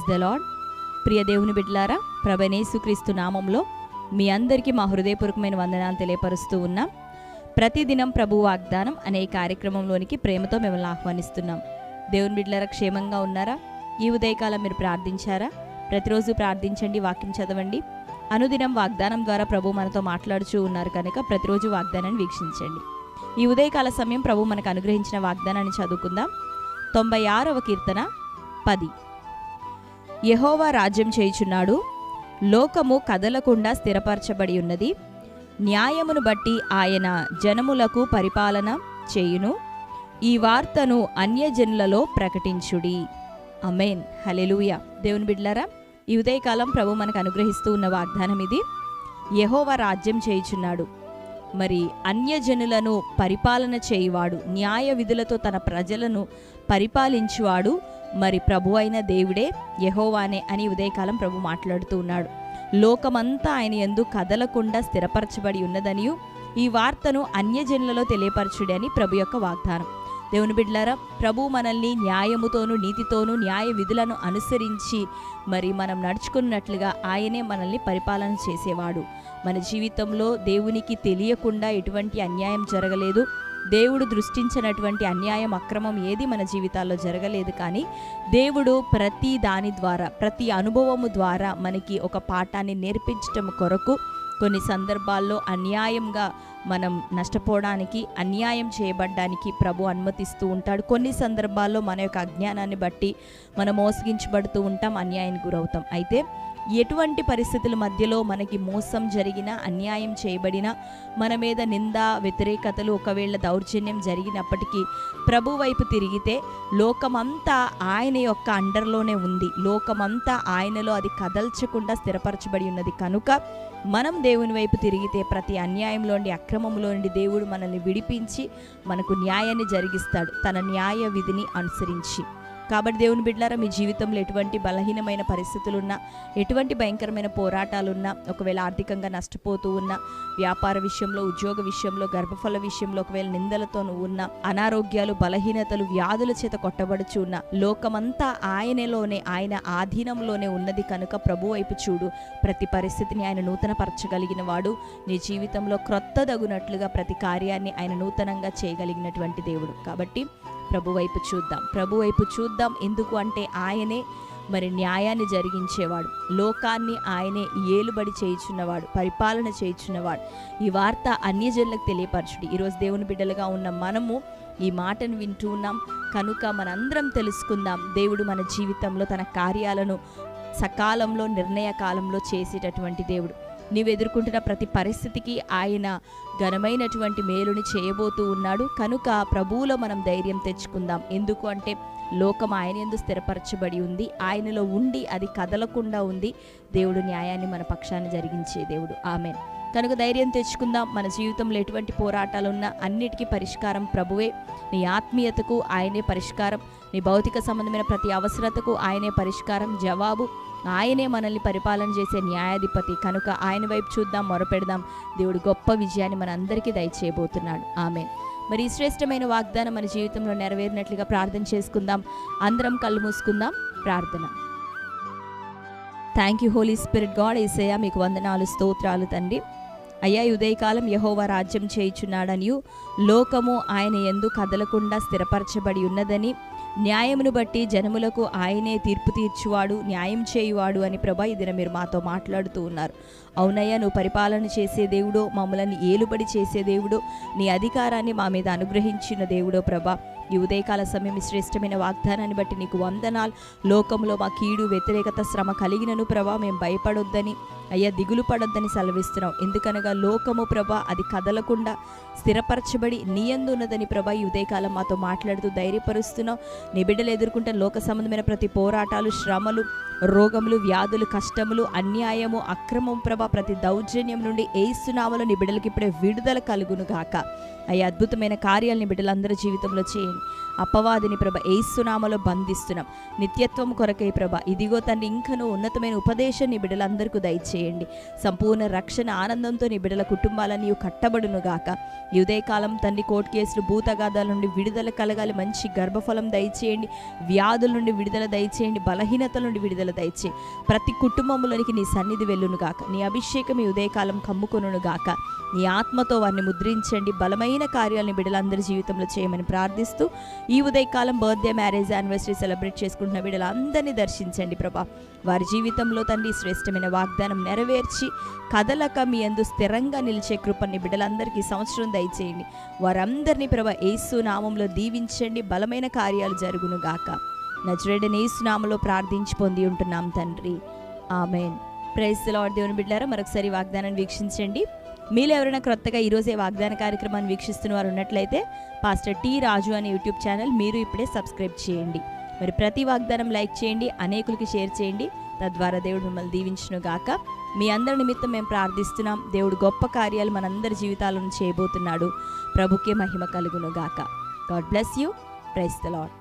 Praise the lord ప్రియ దేవుని బిడ్లారా ప్రభనేసుక్రీస్తు నామంలో మీ అందరికీ మా హృదయపూర్వకమైన వందనాలు తెలియపరుస్తూ ఉన్నాం. ప్రతిదినం ప్రభు వాగ్దానం అనే కార్యక్రమంలోనికి ప్రేమతో మిమ్మల్ని ఆహ్వానిస్తున్నాం. దేవుని బిడ్లారా క్షేమంగా ఉన్నారా? ఈ ఉదయకాలం మీరు ప్రార్థించారా? ప్రతిరోజు ప్రార్థించండి వాక్యం చదవండి. అనుదినం వాగ్దానం ద్వారా ప్రభు మనతో మాట్లాడుచూ ఉన్నారు కనుక ప్రతిరోజు వాగ్దానాన్ని వీక్షించండి. ఈ ఉదయకాల సమయం ప్రభు మనకు అనుగ్రహించిన వాగ్దానాన్ని చదువుకుందాం. తొంభై ఆరవ కీర్తన పది. యహోవా రాజ్యం చేయుచున్నాడు. లోకము కదలకుండా స్థిరపరచబడి ఉన్నది. న్యాయమును బట్టి ఆయన జనములకు పరిపాలన చేయును. ఈ వార్తను అన్యజనులలో ప్రకటించుడి. అమేన్ హలెలూయ దేవుని బిడ్లరా ఈ ఉదయకాలం ప్రభు మనకు అనుగ్రహిస్తూ ఉన్న వాగ్దానం ఇది. యహోవా రాజ్యం చేయుచున్నాడు. మరి అన్యజనులను పరిపాలన చేయువాడు న్యాయ విధులతో తన ప్రజలను పరిపాలించువాడు మరి ప్రభు అయిన దేవుడే యహోవానే అని ఉదయకాలం ప్రభు మాట్లాడుతూ ఉన్నాడు. లోకమంతా ఆయన ఎందు కదలకుండా స్థిరపరచబడి ఉన్నదనియు ఈ వార్తను అన్యజనులలో తెలియపరచుడి అని ప్రభు యొక్క వాగ్దానం. దేవుని బిడ్లారా ప్రభు మనల్ని న్యాయముతోనూ నీతితోనూ న్యాయ విధులను అనుసరించి మరి మనం నడుచుకున్నట్లుగా ఆయనే మనల్ని పరిపాలన చేసేవాడు. మన జీవితంలో దేవునికి తెలియకుండా ఎటువంటి అన్యాయం జరగలేదు. దేవుడు దృష్టించినటువంటి అన్యాయం అక్రమం ఏది మన జీవితాల్లో జరగలేదు కానీ దేవుడు ప్రతి దాని ద్వారా ప్రతి అనుభవము ద్వారా మనకి ఒక పాఠాన్ని నేర్పించటం కొరకు కొన్ని సందర్భాల్లో అన్యాయంగా మనం నష్టపోవడానికి అన్యాయం చేయబడ్డానికి ప్రభు అనుమతిస్తూ ఉంటాడు. కొన్ని సందర్భాల్లో మన యొక్క అజ్ఞానాన్ని బట్టి మనం మోసగించబడుతూ ఉంటాం అన్యాయానికి గురవుతాం. అయితే ఎటువంటి పరిస్థితుల మధ్యలో మనకి మోసం జరిగిన అన్యాయం చేయబడిన మన మీద నింద వ్యతిరేకతలు ఒకవేళ దౌర్జన్యం జరిగినప్పటికీ ప్రభు వైపు తిరిగితే లోకమంతా ఆయన యొక్క అండర్లోనే ఉంది. లోకమంతా ఆయనలో అది కదల్చకుండా స్థిరపరచబడి ఉన్నది. కనుక మనం దేవుని వైపు తిరిగితే ప్రతి అన్యాయంలో నుండి అక్రమంలో నుండి దేవుడు మనల్ని విడిపించి మనకు న్యాయాన్ని జరిగిస్తాడు. తన న్యాయ విధిని అనుసరించి. కాబట్టి దేవుని బిడ్డలారా మీ జీవితంలో ఎటువంటి బలహీనమైన పరిస్థితులున్నా ఎటువంటి భయంకరమైన పోరాటాలున్నా ఒకవేళ ఆర్థికంగా నష్టపోతూ ఉన్నా వ్యాపార విషయంలో ఉద్యోగ విషయంలో గర్భఫల విషయంలో ఒకవేళ నిందలతో ఉన్న అనారోగ్యాలు బలహీనతలు వ్యాధుల చేత కొట్టబడుచు ఉన్న లోకమంతా ఆయనలోనే ఆయన ఆధీనంలోనే ఉన్నది కనుక ప్రభు వైపు చూడు. ప్రతి పరిస్థితిని ఆయన నూతనపరచగలిగిన వాడు. నీ జీవితంలో క్రొత్తదగునట్లుగా ప్రతి కార్యాన్ని ఆయన నూతనంగా చేయగలిగినటువంటి దేవుడు. కాబట్టి ప్రభు వైపు చూద్దాం. ప్రభు వైపు చూద్దాం. ఎందుకు అంటే ఆయనే మరి న్యాయాన్ని జరిగించేవాడు. లోకాన్ని ఆయనే ఏలుబడి చేయుచున్నవాడు పరిపాలన చేయుచున్నవాడు. ఈ వార్త అన్యజనులకు తెలియపరచుడి. ఈరోజు దేవుని బిడ్డలుగా ఉన్న మనము ఈ మాటను వింటూ ఉన్నాం. కనుక మనందరం తెలుసుకుందాం. దేవుడు మన జీవితంలో తన కార్యాలను సకాలంలో నిర్ణయ కాలంలో చేసేటటువంటి దేవుడు. నీవు ఎదుర్కొంటున్న ప్రతి పరిస్థితికి ఆయన ఘనమైనటువంటి మేలుని చేయబోతూ ఉన్నాడు. కనుక ప్రభువులో మనం ధైర్యం తెచ్చుకుందాం. ఎందుకు అంటే లోకం ఆయన ఎందు స్థిరపరచబడి ఉంది. ఆయనలో ఉండి అది కదలకుండా ఉంది. దేవుడు న్యాయాన్ని మన పక్షాన్ని జరిగించే దేవుడు. ఆమెను. కనుక ధైర్యం తెచ్చుకుందాం. మన జీవితంలో ఎటువంటి పోరాటాలున్నా అన్నిటికీ పరిష్కారం ప్రభువే. నీ ఆత్మీయతకు ఆయనే పరిష్కారం. నీ భౌతిక సంబంధమైన ప్రతి అవసరతకు ఆయనే పరిష్కారం జవాబు. ఆయనే మనల్ని పరిపాలన చేసే న్యాయాధిపతి. కనుక ఆయన వైపు చూద్దాం మొరపెడదాం. దేవుడు గొప్ప విజయాన్ని మన అందరికీ దయచేయబోతున్నాడు. ఆమె మరి శ్రేష్టమైన వాగ్దానం మన జీవితంలో నెరవేరినట్లుగా ప్రార్థన చేసుకుందాం. అందరం కళ్ళు మూసుకుందాం. ప్రార్థన. Thank you holy spirit God Yesayya మీకు వందనాలు స్తోత్రాలు తండ్రి. అయ్యా ఉదయకాలం యహోవా రాజ్యం చేయుచున్నాడనియు లోకము ఆయన ఎందు కదలకుండా స్థిరపరచబడి ఉన్నదని న్యాయమును బట్టి జనములకు ఆయనే తీర్పు తీర్చువాడు న్యాయం చేయువాడు అని ప్రభా ఇది మీరు మాతో మాట్లాడుతూ ఉన్నారు. అవునయ్యా నువ్వు పరిపాలన చేసే దేవుడో మమ్మల్ని ఏలుబడి చేసే దేవుడో నీ అధికారాన్ని మా మీద అనుగ్రహించిన దేవుడో ప్రభా. ఈ ఉదయకాల సమయం శ్రేష్టమైన వాగ్దానాన్ని బట్టి నీకు వందనాలు. లోకంలో మా కీడు వ్యతిరేకత శ్రమ కలిగినను ప్రభా మేము భయపడొద్దని అయ్యా దిగులు పడొద్దని సెలవిస్తున్నాం ఎందుకనగా లోకము ప్రభా అది కదలకుండా స్థిరపరచబడి నీయందు ఉన్నదని ప్రభా ఈ ఉదయకాలం మాతో మాట్లాడుతూ ధైర్యపరుస్తున్నాం నీ బిడ్డలు ఎదుర్కొంటే లోక సంబంధమైన ప్రతి పోరాటాలు శ్రమలు రోగములు వ్యాధులు కష్టములు అన్యాయము అక్రమం ప్రభ ప్రతి దౌర్జన్యం నుండి ఏసునామలో నీ బిడ్డలకి ఇప్పుడే విడుదల కలుగును గాక. అయ్యా అద్భుతమైన కార్యాలని బిడ్డలందరి జీవితంలో చేయండి. అపవాదిని ప్రభ ఏసునామలో బంధిస్తున్నాం. నిత్యత్వం కొరకై ప్రభ ఇదిగో తండ్రి ఇంకను ఉన్నతమైన ఉపదేశం నీ బిడ్డలందరికీ దయచేయండి. సంపూర్ణ రక్షణ ఆనందంతో నీ బిడ్డల కుటుంబాలని కట్టబడును గాక ఉదయకాలం తండ్రి కోర్టు కేసులు భూతగాదాల నుండి విడుదల కలగాలి మంచి గర్భఫలం దయచేయండి. వ్యాధుల నుండి విడుదల దయచేయండి బలహీనతల నుండి విడుదల దయచేయండి. ప్రతి కుటుంబంలోనికి నీ సన్నిధి వెళ్ళును గాక నీ అభిషేకం ఈ ఉదయకాలం కమ్ముకొనును గాక నీ ఆత్మతో వారిని ముద్రించండి. బలమైన కార్యాలను బిడ్డలందరి జీవితంలో చేయమని ప్రార్థిస్తూ ఈ ఉదయకాలం బర్త్డే మ్యారేజ్ యానివర్సరీ సెలబ్రేట్ చేసుకుంటున్న బిడ్డలందరినీ దర్శించండి ప్రభా. వారి జీవితంలో తండ్రి శ్రేష్టమైన వాగ్దానం నెరవేర్చి కదలక మీ అందు స్థిరంగా నిలిచే కృపని బిడ్డలందరికీ సంవత్సరం దయచేయండి. వారందరినీ ప్రభా యేసు నామంలో దీవించండి. బలమైన కార్యాలు జరుగును గాక. నజరేడని యేసు నామంలో ప్రార్థించి పొంది ఉంటున్నాం తండ్రి. ఆమెన్. ప్రైజ్ లార్డ్ దేవుని బిడ్డారా మరొకసారి వాగ్దానాన్ని వీక్షించండి. మీలో ఎవరైనా క్రొత్తగా ఈరోజే వాగ్దాన కార్యక్రమాన్ని వీక్షిస్తున్న వారు ఉన్నట్లయితే పాస్టర్ టీ రాజు అనే యూట్యూబ్ ఛానల్ మీరు ఇప్పుడే సబ్స్క్రైబ్ చేయండి. మరి ప్రతి వాగ్దానం లైక్ చేయండి అనేకులకి షేర్ చేయండి. తద్వారా దేవుడు మిమ్మల్ని దీవించును గాక. మీ అందరి నిమిత్తం మేము ప్రార్థిస్తున్నాం. దేవుడు గొప్ప కార్యాలు మనందరి జీవితాలను చేయబోతున్నాడు. ప్రభుకే మహిమ కలుగును గాక. God bless you. Praise the Lord